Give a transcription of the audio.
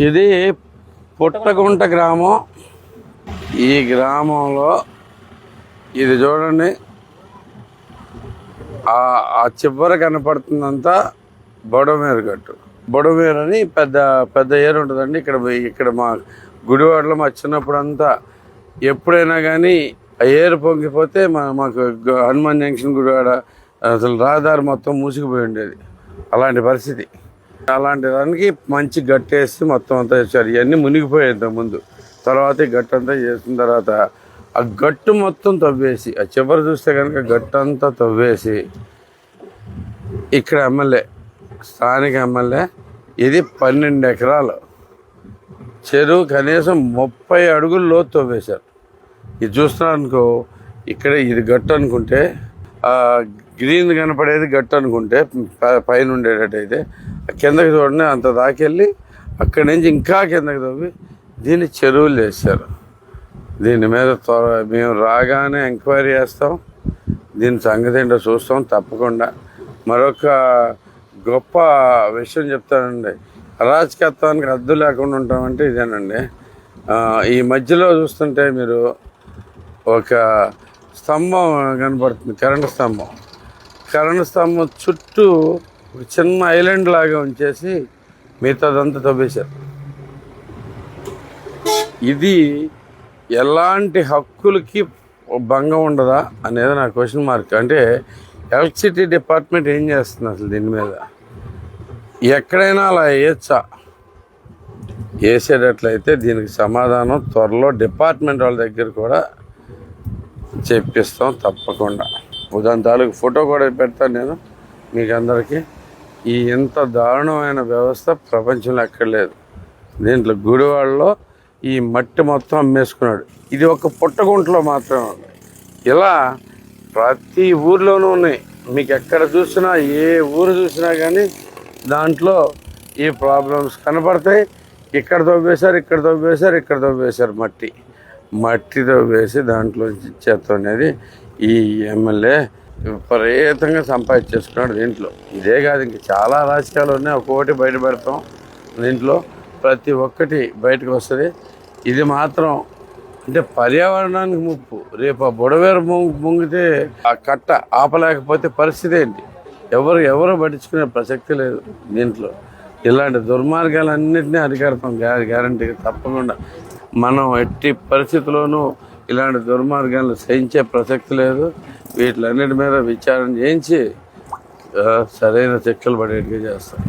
ఇది పుట్టగుంట గ్రామం. ఈ గ్రామంలో ఇది చూడండి. ఆ ఆ చివర కనపడుతుందంతా బొడమేరు గట్టు. బొడమేరు అని పెద్ద పెద్ద ఏరు ఉంటుందండి. ఇక్కడ పోయి- ఇక్కడ మా గుడివాడలో మా చిన్నప్పుడు అంతా ఎప్పుడైనా కానీ ఆ ఏరు పొంగిపోతే మా మాకు హనుమాన్ జంక్షన్ గుడివాడ అసలు రహదారి మొత్తం మూసుకుపోయి ఉండేది. అలాంటి పరిస్థితి. అలాంటి దానికి మంచి గట్టేసి మొత్తం అంతా చేశారు. ఇవన్నీ మునిగిపోయాయి ముందు. తర్వాత ఈ గట్టు అంతా చేసిన తర్వాత ఆ గట్టు మొత్తం తవ్వేసి ఆ చివరి చూస్తే కనుక గట్టు అంతా తవ్వేసి ఇక్కడ ఎమ్మెల్యే స్థానిక ఎమ్మెల్యే ఇది పన్నెండు ఎకరాలు. చెరువు కనీసం ముప్పై అడుగులు లోతు తవ్వేశారు. ఇది చూస్తున్నారు అనుకో ఇక్కడ ఇది గట్టు అనుకుంటే ఆ గ్రీన్ కనపడేది గట్టు అనుకుంటే ప- పైన ఉండేటట్టయితే కిందకి చూడండి అంత దాకెళ్ళి అక్కడి నుంచి ఇంకా కిందకి తవ్వి దీన్ని చెరువులు చేశారు. దీని మీద త్వర మేము రాగానే ఎంక్వైరీ చేస్తాం. దీని సంగతి ఏంటో చూస్తాం. తప్పకుండా మరొక గొప్ప విషయం చెప్తానండి. అరాచకత్వానికి అద్దు లేకుండా ఉంటామంటే ఇదేనండి. ఈ మధ్యలో చూస్తుంటే మీరు ఒక స్తంభం కనపడుతుంది. కరెంటు స్తంభం. కరెంటు స్తంభం చుట్టూ ఒక చిన్న ఐలాండ్ లాగా ఉంచేసి మిగతాదంతా తవ్వేశారు. ఇది ఎలాంటి హక్కులకి భంగం ఉండదా అనేది నా క్వశ్చన్ మార్క్ అంటే ఎలక్ట్రిసిటీ డిపార్ట్మెంట్ ఏం చేస్తుంది అసలు దీని మీద? ఎక్కడైనా అలా వేయచ్చా వేసేటట్లయితే దీనికి సమాధానం త్వరలో డిపార్ట్మెంట్ వాళ్ళ దగ్గర కూడా చెప్పిస్తాం తప్పకుండా. దాని తాలూకు ఫోటో కూడా పెడతాను నేను మీకు అందరికీ ఈ ఇంత దారుణమైన వ్యవస్థ ప్రపంచంలో ఎక్కడలేదు దీంట్లో గుడివాడలో ఈ మట్టి మొత్తం అమ్మేసుకున్నాడు. ఇది ఒక పుట్టగుంటలో మాత్రమే ఉంది. ఇలా ప్రతి ఊర్లోనూ ఉన్నాయి. మీకు ఎక్కడ చూసినా ఏ ఊరు చూసినా కానీ దాంట్లో ఈ ప్రాబ్లమ్స్ కనపడతాయి. ఇక్కడ తవ్వేశారు ఇక్కడ తవ్వేశారు ఇక్కడ తవ్వేశారు మట్టి. మట్టితో వేసి దాంట్లో చెత్త అనేది ఈ ఎమ్మెల్యే విపరీతంగా సంపాదించేసుకున్నాడు దీంట్లో. ఇదే కాదు ఇంక చాలా రాజకీయాలు ఉన్నాయి. ఒక్కొక్కటి బయట పెడతాం దీంట్లో. ప్రతి ఒక్కటి బయటకు వస్తుంది. ఇది మాత్రం అంటే పర్యావరణానికి ముప్పు. రేపు ఆ బుడవేరు ముంగితే ఆ కట్ట ఆపలేకపోతే పరిస్థితి ఏంటి? ఎవరు ఎవరు పట్టించుకునే ప్రసక్తి లేదు దీంట్లో. ఇలాంటి దుర్మార్గాలన్నింటినీ అరికడతాం గ్యారంటీగా తప్పకుండా మనం ఎట్టి పరిస్థితుల్లోనూ ఇలాంటి దుర్మార్గాలను సహించే ప్రసక్తి లేదు. వీటిలన్నిటి మీద విచారణ చేయించి సరైన శిక్షలు పడేట్టుగా చేస్తాం